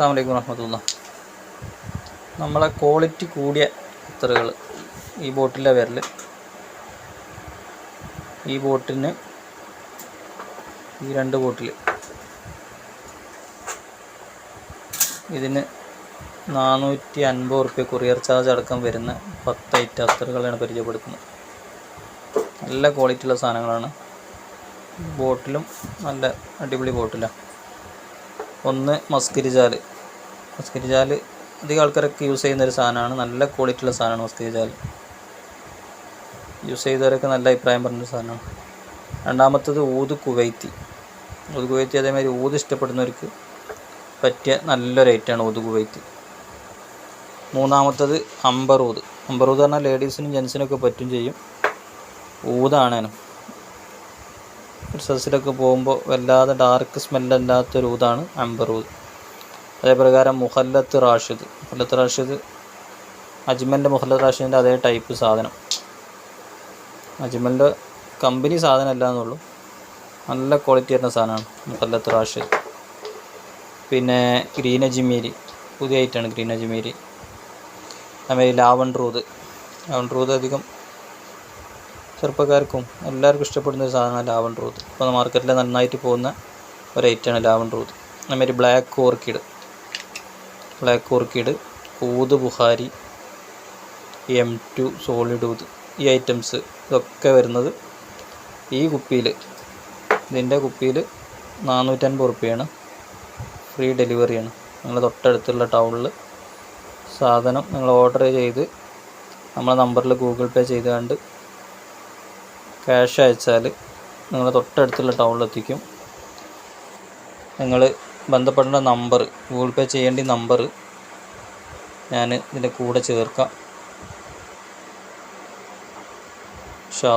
അസ്സാം വലൈക്കും വറഹമത്തുള്ള. നമ്മളെ ക്വാളിറ്റി കൂടിയ കുത്തറുകൾ ഈ ബോട്ടിലെ പേരിൽ. ഈ ബോട്ടിന് ഈ രണ്ട് ബോട്ടിൽ. ഇതിന് നാനൂറ്റി അൻപത് റുപ്യ കൊറിയർ ചാർജ് അടക്കം വരുന്ന പത്ത് ഐറ്റം അത്തറുകളാണ് പരിചയപ്പെടുത്തുന്നത്. നല്ല ക്വാളിറ്റിയുള്ള സാധനങ്ങളാണ്. ബോട്ടിലും നല്ല അടിപൊളി ബോട്ടിലാണ്. ഒന്ന് മസ്കരി ജാൽ മസ്കരി ജാൽ അധികം ആൾക്കാരൊക്കെ യൂസ് ചെയ്യുന്ന ഒരു സാധനമാണ്. നല്ല ക്വാളിറ്റിയുള്ള സാധനമാണ് മസ്കരി ജാൽ യൂസ് ചെയ്തവരൊക്കെ നല്ല അഭിപ്രായം പറഞ്ഞൊരു സാധനമാണ്. രണ്ടാമത്തത് ഊത് കുവൈത്തി. ഊത് കുവൈത്തി അതേമാതിരി ഊത് ഇഷ്ടപ്പെടുന്നവർക്ക് പറ്റിയ നല്ലൊരു ഐറ്റമാണ് ഊത് കുവൈത്തി. മൂന്നാമത്തത് അമ്പർ ഊത് പറഞ്ഞാൽ ലേഡീസിനും ജെൻസിനും ഒക്കെ പറ്റും ചെയ്യും. ഊതാണേനും സസിലൊക്കെ പോകുമ്പോൾ വല്ലാതെ ഡാർക്ക് സ്മെല്ലല്ലാത്തൊരു ഊതാണ് ഊത് അതേപ്രകാരം മുഹല്ലത്ത് റാഷിദ്. മുഹല്ലത്ത് റാഷിദ് അജ്മലിന്റെ മുഹല്ലത്ത് റാഷിദിന്റെ അതേ ടൈപ്പ് സാധനം. അജ്മലിന്റെ കമ്പനി സാധനമല്ല എന്നുള്ളൂ. നല്ല ക്വാളിറ്റി വരുന്ന സാധനമാണ് മുഹല്ലത്ത് റാഷിദ്. പിന്നെ ഗ്രീൻ അജ്മീരി പുതിയ ഐറ്റമാണ് ഗ്രീൻ അജ്മീരി. അതുമാതിരി ലാവൺ റൂത് ലാവൺ റൂത് അധികം ചെറുപ്പക്കാർക്കും എല്ലാവർക്കും ഇഷ്ടപ്പെടുന്ന ഒരു സാധനമാണ് ലാവൻ റൂത്ത് ഇപ്പോൾ മാർക്കറ്റിൽ നന്നായിട്ട് പോകുന്ന ഒരു ഐറ്റമാണ് ലാവൻ റൂത്ത് അതുമാതിരി black orchid. Black orchid ഊത് Bukhari M two solid ഊത് ഈ ഐറ്റംസ് ഇതൊക്കെ വരുന്നത് ഈ കുപ്പിയിൽ. ഇതിന്റെ കുപ്പിയിൽ നാനൂറ്റൻപത് റുപ്യയാണ് ഫ്രീ ഡെലിവറിയാണ് നിങ്ങൾ തൊട്ടടുത്തുള്ള ടൗണിൽ സാധനം നിങ്ങൾ ഓർഡർ ചെയ്ത് നമ്മളെ നമ്പറിൽ ഗൂഗിൾ പേ ചെയ്തുകൊണ്ട് ക്യാഷ് അയച്ചാൽ നിങ്ങൾ തൊട്ടടുത്തുള്ള ടൗണിലെത്തിക്കും നിങ്ങൾ ബന്ധപ്പെടേണ്ട നമ്പർ ഗൂഗിൾ പേ ചെയ്യേണ്ട നമ്പർ ഞാൻ ഇതിന്റെ കൂടെ ചേർക്കാം. ഇൻഷാ